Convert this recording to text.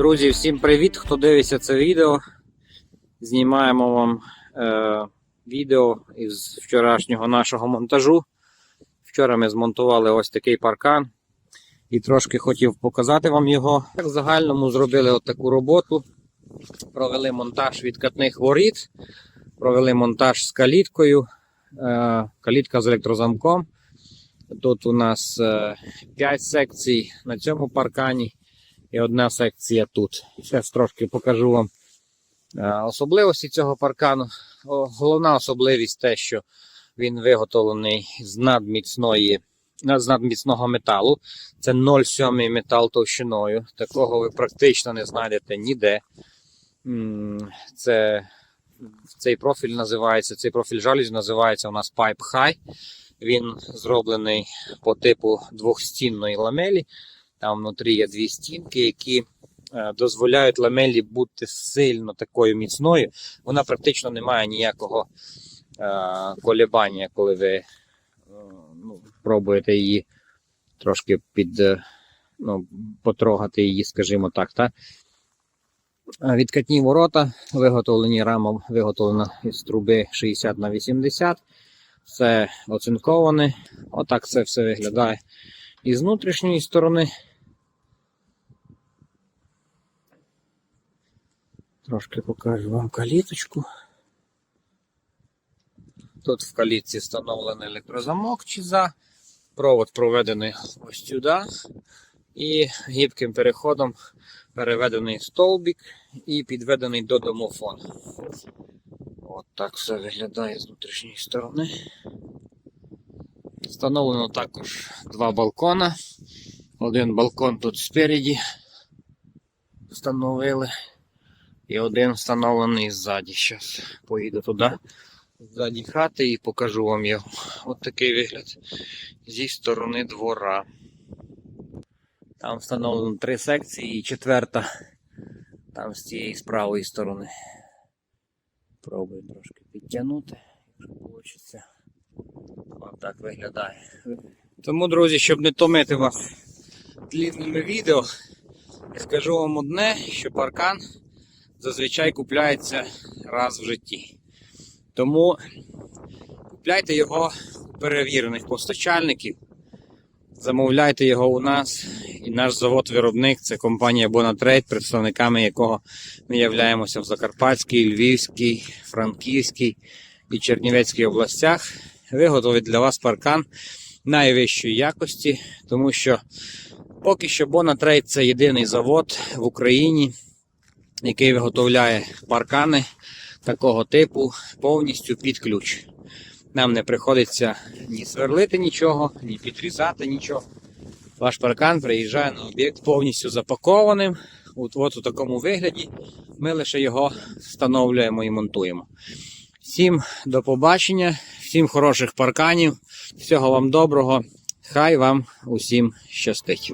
Друзі, всім привіт! Хто дивиться це відео. Знімаємо вам е, відео із вчорашнього нашого монтажу. Вчора ми змонтували ось такий паркан і трошки хотів показати вам його. В загальному зробили от таку роботу. Провели монтаж відкатних воріт, провели монтаж з каліткою, е, калітка з електрозамком. Тут у нас 5 секцій на цьому паркані і одна секція тут. Зараз трошки покажу вам е, особливості цього паркану. Головна особливість те, що він виготовлений з надміцної. З надміцного металу. Це 0,7 метал товщиною. Такого ви практично не знайдете ніде. Це цей профіль називається, цей профіль жалюзі називається у нас Pipe High. Він зроблений по типу двохстінної ламелі. Там внутрі є дві стінки, які е, дозволяють ламелі бути сильно такою міцною. Вона практично не має ніякого е, колебання, коли ви е, ну, пробуєте її трошки під, ну, потрогати її, скажімо так. Та? Відкатні ворота виготовлені рамом, виготовлено із труби 60 на 80 Все оцинковане. Отак це все виглядає із внутрішньої сторони. Трошки покажу вам каліточку. Тут в калітці встановлений електрозамок чи за. Провод проведений ось сюди. І гібким переходом переведений стовбик і підведений до домофону. От так все виглядає з внутрішньої сторони. Встановлено також два балкона. Один балкон тут спереді встановили. І один встановлений ззаді. Зараз поїду туди, ззаді хати і покажу вам його. От такий вигляд зі сторони двора. Там встановлено три секції і четверта там з цієї з правої сторони. Пробую трошки підтягнути, якщо вийде. От так виглядає. Тому, друзі, щоб не томити вас длінними відео, скажу вам одне, що паркан зазвичай купляється раз в житті. Тому купляйте його у перевірених постачальників, замовляйте його у нас. І наш завод-виробник це компанія Bonatrade, представниками якого ми являємося в Закарпатській, Львівській, Франківській і Чернівецькій областях. Виготовить для вас паркан найвищої якості, тому що поки що Bonatrade це єдиний завод в Україні, який виготовляє паркани такого типу повністю під ключ. Нам не приходиться ні сверлити нічого, ні підрізати нічого. Ваш паркан приїжджає на об'єкт повністю запакованим. От, от у такому вигляді ми лише його встановлюємо і монтуємо. Всім до побачення, всім хороших парканів, всього вам доброго. Хай вам усім щастить.